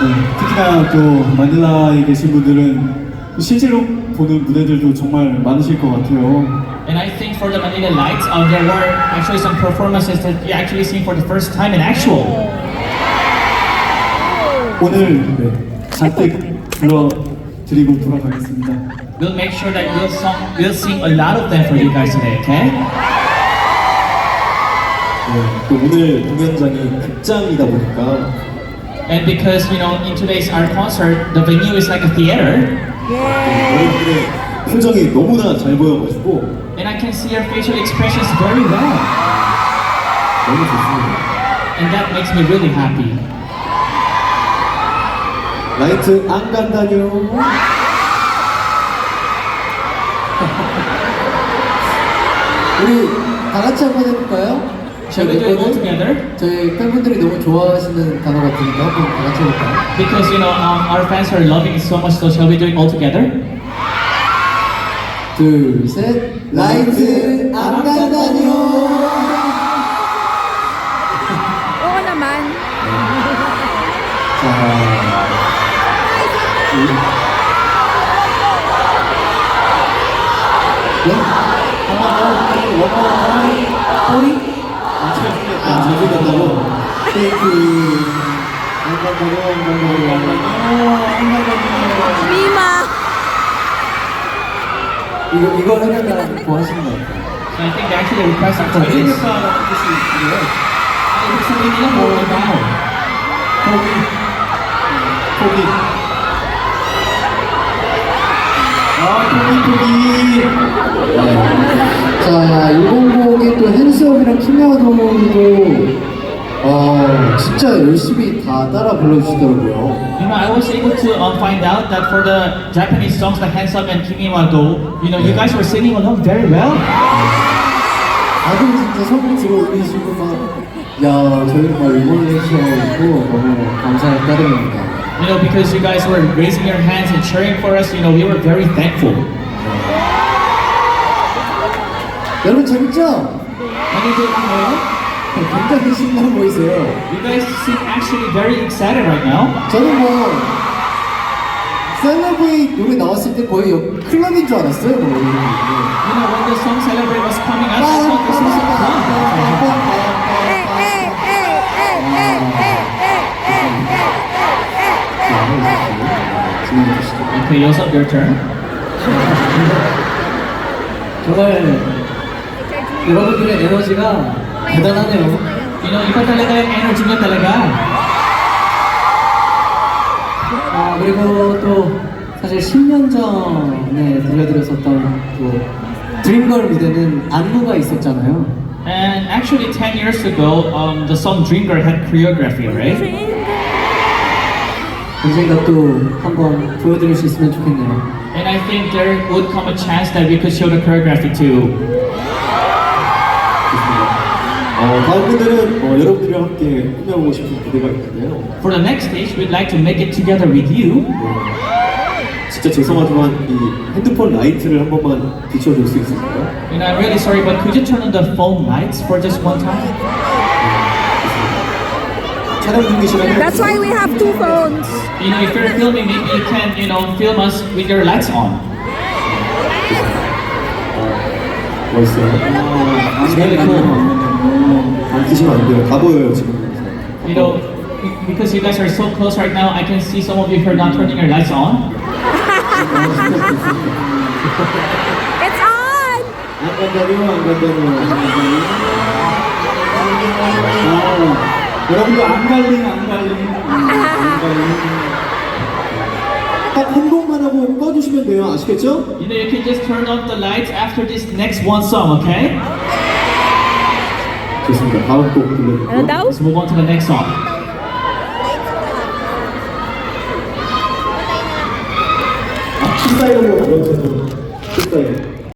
네, 특히나 또 마닐라에 계신 분들은 실제로 보는 무대들도 정말 많으실 것 같아요. And I think for the Manila Lights, uh, there were actually some performances that you actually seen for the first time in actual. 오늘 네, 잔뜩 불러드리고 돌아가겠습니다. We'll make sure that we'll, song, we'll sing a lot of them for you guys today, okay? 네, 또 오늘 공연장이 극장이다 보니까 And because, you know, in today's our concert, the venue is like a theater. 여러분들의 표정이 너무나 잘 보여가지고 And I can see your facial expressions very well. 너무 좋습니다. And that makes me really happy. 라이트 안 간다뇨. 우리 다 같이 한번 해볼까요? Shall we do it all together? 저희 팬분들이 너무 좋아하시는 단어 같으니까 한번 다 같이 해볼까요? Because, you know, um, our fans are loving it so much, so shall we do it all together? 둘, 셋. 라이트 안 간다뇨. Oo naman. 자, 네? 미마. 이거 이거 해달라고 하신 거 같아요. 고기. 고기. 아 고기 고기. 아, 자 이번 곡에 또 핸스업이랑 키메아 도모도 어, 진짜 열심히 다 따라 불러주시더라고요. You know, I was able to um, find out that for the Japanese songs like Hands Up and Kimi wa Do, you know, you guys were singing along very well. 다들 진짜 손을 들어 올리시고 막, 야, 저희 막 응원을 해주셔가지고 너무 감사의 따름입니다. You know, because you guys were raising your hands and cheering for us, you know, we were very thankful. 여러분 재밌죠? Day you 굉장히 신나 보이세요. You guys seem actually very excited right now. 저는 뭐, 셀러브레이 노래 나왔을 때 거의 여- 클럽인 줄 알았어요. 뭐. You know, when the song Celebrate was coming out, I thought this was a club. Eh, eh, eh, eh, eh, eh, eh, eh. Okay, Yosef, your turn. 정말 여러분들의 에너지가 대단하네요. You know, iba talaga yung energy nyo talaga. 아, 그리고 또 사실 10년 전에 들려드렸었던 또 드림걸 무대는 안무가 있었잖아요. And actually, 10 years ago, um, the song Dream Girl had choreography, right? 언젠가 또 한번 보여드릴 수 있으면 좋겠네요. And I think there would come a chance that we could show the choreography too. 어, 다음 무대는 어, 여러분들이랑 함께 꾸며보고 싶은 무대가 있는데요. For the next stage, we'd like to make it together with you. 진짜 죄송하지만 이 핸드폰 라이트를 한 번만 비춰줄 수 있을까요? You know, I'm really sorry, but could you turn on the phone lights for just one time? 촬영 중이시라면 That's why we have two phones. You know, if you're filming, maybe you can, you know, film us with your lights on. 멋있어요. It's really cool. 안 끼시면 안 돼요. 다 보여요 지금. You know, be- because you guys are so close right now, I can see some of you who are not turning your lights on. It's on. 안 간다뇨, 안 간다뇨. 아, 여러분들 안 갈림 안 갈림. 안 갈림. 딱한 곡만 하고 꺼주시면 돼요. 아시겠죠? You know, you can just turn off the lights after this next one song, okay? 좋습니다. 다음 곡 들려드릴게요. Ano daw? Let's move on to the next song. 아, 키사이로 먼저 좀. 키사이로.